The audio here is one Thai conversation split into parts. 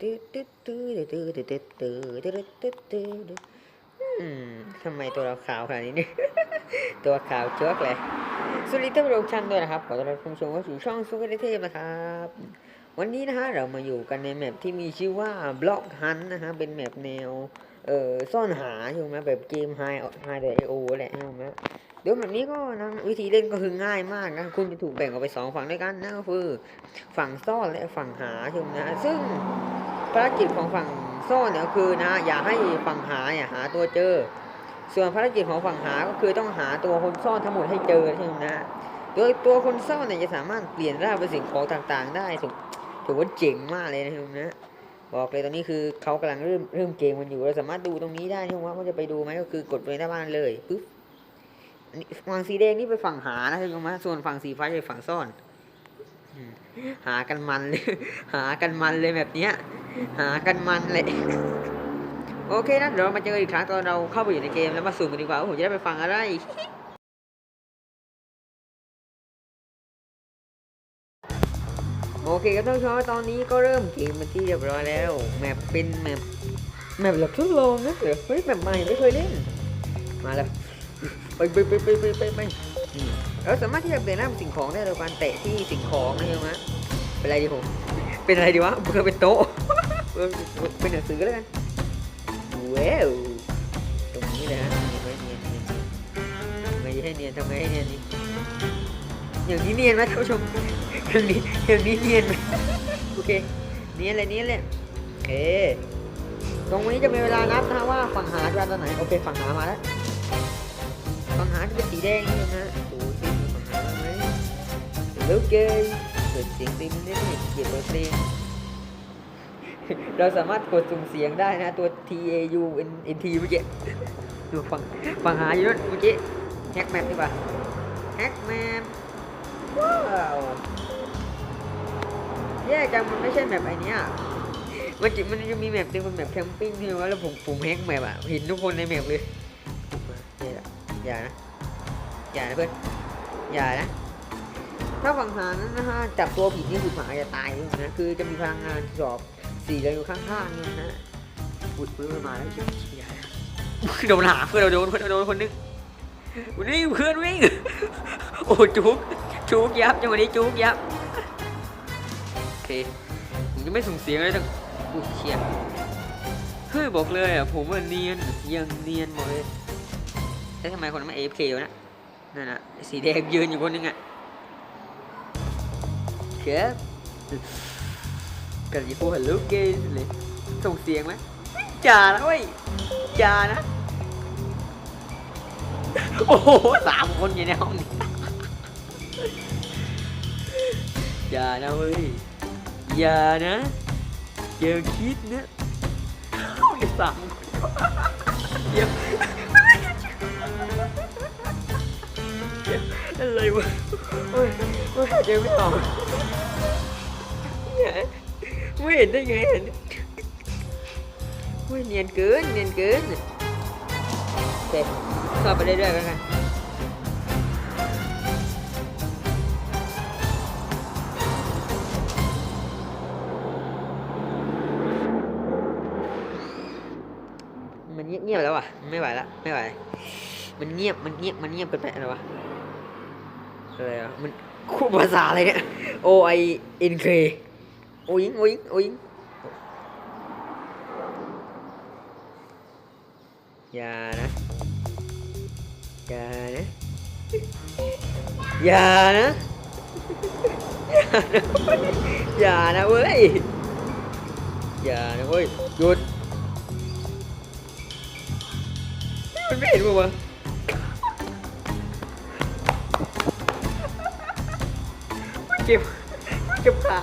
ตื้อตื้อตื้อตื้อตื้อตื้อตื้อตื้อตื้อตื้อตื้ออืมทำไมตัวเราขาวขนาดนี้เนี่ยตัวขาวเจ๊กเลยสวัสดีท่านผู้ชมช่านด้วยนะครับขอต้อนรับคุณผู้ชมเข้าสู่ช่องซุปเปอร์เทพนะครับ วันนี้นะฮะเรามาอยู่กันในแมปที่มีชื่อว่าบล็อกฮันนะฮะเป็นแมปแนวเอ่อซ่อนหาใช่ไหมแบบเกมไฮไฮเดอโอแหละใช่ไหมเดี๋ยวแบบนี้ก็นะวิธีเล่นก็คือง่ายมากนะคุณจะถูกแบ่งออกไปสองฝั่งด้วยกันนะก็คือฝั่งซ่อนและฝั่งหาใช่ไหมนะซึ่ง ภารกิจของฝั่งซ่อนเนี่ยคือนะอย่าให้ฝั่งหาเนี่ยหาตัวเจอ ส่วนภารกิจของฝั่งหาก็คือต้องหาตัวคนซ่อนทั้งหมดให้เจอใช่ไหมนะโดยตัวคนซ่อนเนี่ยจะสามารถเปลี่ยนร่างเป็นสิ่งของต่างๆ ได้ถือถือว่าเจ๋งมากเลยนะครับนะบอกเลยตอนนี้คือเขากำลังเริ่มเริ่มเกมกันอยู่เราสามารถดูตรงนี้ได้ใช่ไหมว่าจะไปดูไหมก็คือกดไปหน้าบ้านเลยปึ๊บอันนี้ฝั่งสีแดงนี่ไปฝั่งหานะใช่ไหมส่วนฝั่งสีฟ้าจะไปฝั่งซ่อน หากันมันเลยหากันมันเลยแบบเนี้ย หากันมันเลยโอเคนะเดี๋ยวเรามาเจออีกครั้งตอนเราเข้าไปอยู่ในเกมแล้วมาสุ่มกันดีกว่าว่าผมจะได้ไปฟังอะไรโอเคครับท่านผู้ชมตอนนี้ก็เริ่มเกมเป็นที่เรียบร้อยแล้วแมปเป็นแมปแมปแบบทดลองนะเดี๋ยวเฮ้ยแมปใหม่ไม่เคยเล่นมาแล้วไปไปไปไปไปไป เราสามารถที่จะเปลี่ยนร่างเป็นสิ่งของได้โดยการเตะที่สิ่งของนะใช่ไหมเป็นอะไรดีผม เป็นอะไรดีวะเพื่อเป็นโต๊ะเออเป็นหนังสือแล้วกันว้าวตรงนี้เลยฮะไว้เนียนเนียนเนียนทำไงให้เนียนทำไงให้เนียนนี่อย่างนี้เนียนไหมท่านผู้ชมอย่างนี้อย่างนี้เนียนไหมโอเคเนียนเลยเนียนเลยโอเคตรงนี้จะมีเวลานับนะว่าฝั่งหาจะมาตอนไหนโอเคฝั่งหามาแล้วฝั่งหาจะเป็นสีแดงนี่นะดูสิมีฝั่งหาไหม โอเคเปิดเสียงเต็มนิดหนึ่งเกียบเปิดเพลงเราสามารถกดสุ่มเสียงได้นะ ตัว T A U N N T เมื่อกี้ดูฟังฟังหาอยู่นั่นเมื่อกี้แฮกแมปดีกว่าแฮกแมปว้าวแย่จังมันไม่ใช่แมปไอเนี้ยมันจะมันจะมีแมปหนึงเป็นแมปแคมปิ้งใช่ไหมวะแล้วผมผมแฮกแมปอะเห็นทุกคนในแมปเลยอย่าอย่านะอย่านะเพื่อนอย่านะ ถ้าฝั่งหานั้นนะฮะจับตัวผิดนี่คือหมาจะตายนะคือจะมีพลังงานสอบสี่เลยอยู่ข้างๆเนี่ยนะอุ้ยอุ้ยมันมาแล้วชิบชิบใหญ่โดนหาเพื่อนเราโดนเพื่อนเราโดนคนนึงวันนี้เพื่อนวิ่งโอ้จุกจุกยับจังหวะนี้จุกยับโอเคผมจะไม่ส่งเสียงเลยทั้งอุ้ยเชียเฮ้ยบอกเลยอะผมว่าเนียนยังเนียนหมดเลยแล้วทำไมคนนั้นไม่เอฟเคอยู่นะนั่นน่ะสีแดงยืนอยู่คนนึงอะ ครับกันยี่พูดฮัลโหลเกย์เลยส่งเสียงไหมจ่านะเว้ยจ่านะ โอ้โหสามคนอยู่ในห้องนี้อย่านะเว้ยอย่านะอย่าคิดนะเอาอีกสามคนเดี๋ยวอะไรวะ อ้ยโอ้ยเดี๋ยวไม่ออกเนี่ยไม่เห็นได้ไงเห็นไม่เนียนเกินเนียนเกินโอเคเข้าไปเรื่อยๆกันกันมันเงียบๆแล้วอะ ไม่ไหวละ ไม่ไหว มันเงียบ มันเงียบ มันเงียบเกินไปอะไรวะ อะไรอะมันคู่ภาษาอะไรเนี่ย O I N K โอ้ยิงโอ้ยิงโอ้ยิงอย่านะอย่านะอย่านะอย่านะเว้ยอย่านะเว้ยหยุดมันไม่เห็นมั้วะเจ็บเจ็บขาโอเคเดี๋ยวเดี๋ยวสิบห้าวิวิ่งหนีเลยนะ chim. Chim hạ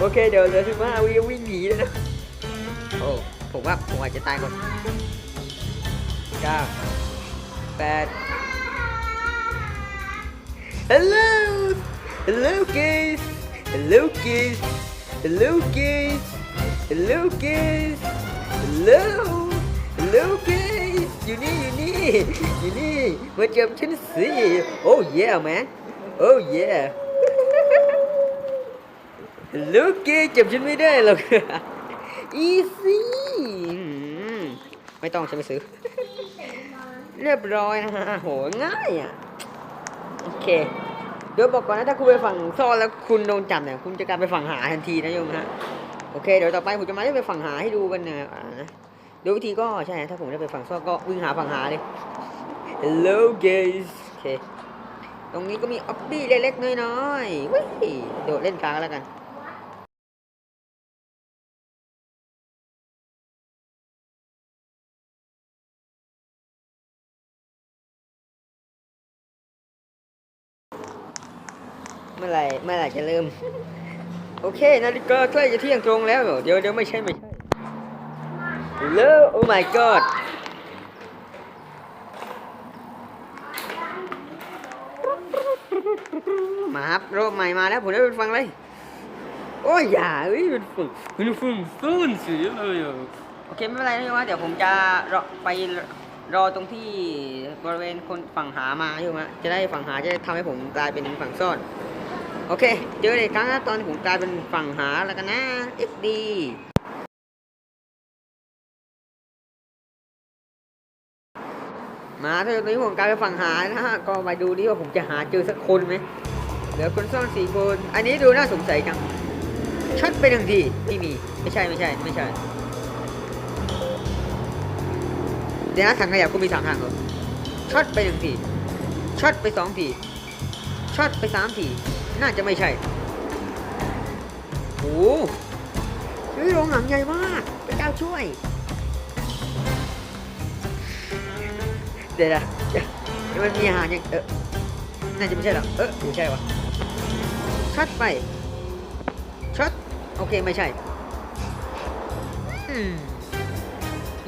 ok được rồi thì má quy quy gì đây đó. Ồ phụ á phụ ngoài trên tay coi ca bad hello. Hello kids. Hello kids. Hello kids. Hello kids. Hello. Hello kids, Uni, Uni, Uni, 194. Oh yeah man, oh yeah. ลูกเกจับฉันไม่ได้หรอกอีซี่ไม่ต้องฉันไปซื้อ เรียบร้อยนะฮะโหง่ายอะ โอเคเดี๋ยวบอกก่อนนะถ้าคุณไปฝั่งซ่อนแล้วคุณโดนจับเนี่ยคุณจะกลายไปฝั่งหาทันทีนะโยมฮะโอเคเดี๋ยวต่อไปผมจะมาได้ไปฝั่งหาให้ดูกันนะนะโดยวิธีก็ใช่ถ้าผมได้ไปฝั่งซ่อนก็วิ่งหาฝั่งหาเลย Hello guys โอเคตรงนี้ก็มีออบบี้เล็กๆน้อยๆวิโดดเล่นกลางแล้วกัน มื่อไหร่เมื่อไหร่จะเริ่ม โอเคนาฬิกาใกล้จะเที่ยงตรงแล้ว เดี๋ยวเดี๋ยวไม่ใช่ไม่ใช่เลวโอ้ my god มาครับรอบใหม่มาแล้วผมได้ไปฟังเลย โอ้ยอย่าเอ้ยมันฝึกมันฝึกฟื้นเสียเลยโอเคไม่เป็นไรนะว่าเดี๋ยวผมจะรอไปรอตรงที่บริเวณคนฝั่งหามาโยมฮะจะได้ฝั่งหาจะได้ทำให้ผมกลายเป็นฝั่งซ่อน โอเค เจอเลยครั้งนะตอนที่ผมกลายเป็นฝั่งหาแล้วกันนะ XD มาถ้าตอนนี้ผมกลายเป็นฝั่งหานะฮะ ก็มาดูดิว่าผมจะหาเจอสักคนไหมเหลือคนซ่อนสี่คน อันนี้ดูน่าสงสัยจังช็อตไปหนึ่งทีไม่มี ไม่ใช่ไม่ใช่ ไม่ใช่ เดี๋ยวนะถังขยะก็มีสามทางเหรอช็อตไปหนึ่งทีช็อตไปสองทีช็อตไปสามที น่าจะไม่ใช่โอ้โหเฮ้ยโรงหนังใหญ่มากพระเจ้าช่วย เดี๋ยวนะมันมีอาหารยังเออน่าจะไม่ใช่หรอเออไม่ใช่วะช็อตไปช็อตโอเคไม่ใช่อืม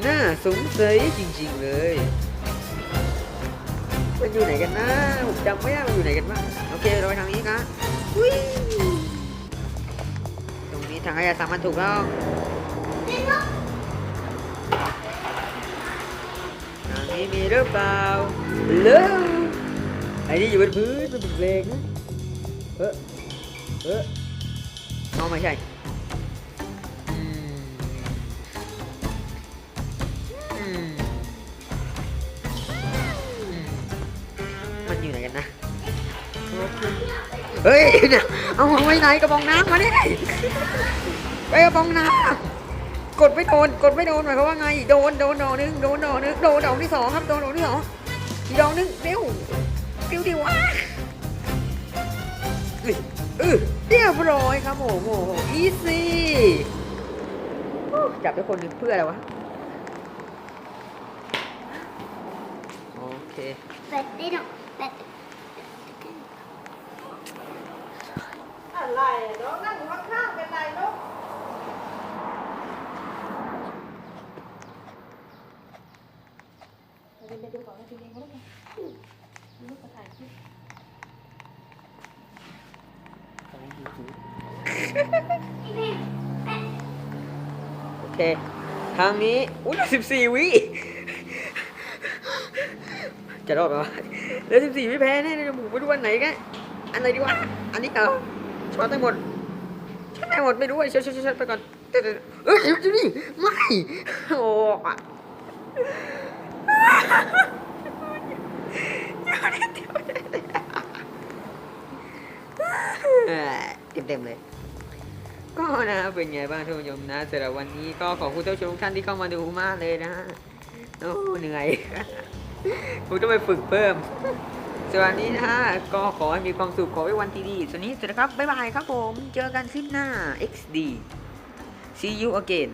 น่าสงสัยจริงๆเลย มันอยู่ไหนกันนะผมจำไม่ได้มันอยู่ไหนกันบ้างโอเคเราไปทางนี้ครับวิตรงนี้ทางขยะสามันถูกแล้วทางนี้มีหรือเปล่าเลวไอ้นี่อยู่บนพื้นมันเป็นเพลงนะเออเออเอาไม่ใช่ เฮ้ยเนี่ยเอาไว้ไหนกระบองน้ำมาดิไปกระบองน้ำกดไม่โดน กดไม่โดนหมายความว่าไง โดน โดนดอกหนึง โดนดอกนึง โดนดอกที่สองครับ โดนดอกที่สองอีกดอกหนึงเร็วเร็วดิวะเอ้ยเอเรียบร้อยครับโอ้โหอีซี่จับได้คนนึงเพื่ออะไรวะ โอเคเป็ดได้ดอะ ไรน้องนั่งอยู่ข้างๆเป็นไรลูกกระต่ายชิ้นโอเค ทางนี้ อุ้ยสิบสี่วิ จะรอดไหมวะเหลือสิบสี่วิแพ้แน่เลยหมูไม่รู้วันไหนกัน อันไหนดีวะ อันนี้เก่า ช็อตได้หมดช็อตได้หมดไม่รู้ไอ้ช็อตช็อตช็อตไปก่อนเดี๋ยวเอ้ยเดี๋ยวนี่ไม่โอ้อะเต็มเต็มๆเลยก็นะเป็นไงบ้างท่านผู้ชมนะสำหรับวันนี้ก็ขอบคุณท่านผู้ชมทุกท่านที่เข้ามาดูมากเลยนะโอ้เหนื่อยผมต้องไปฝึกเพิ่ม สวัสดีนะฮะก็ขอให้มีความสุขขอให้วันที่ดีสวัสดีสวัสดีครับ บ๊ายบายครับผม เจอกันคลิปหน้า XD see you again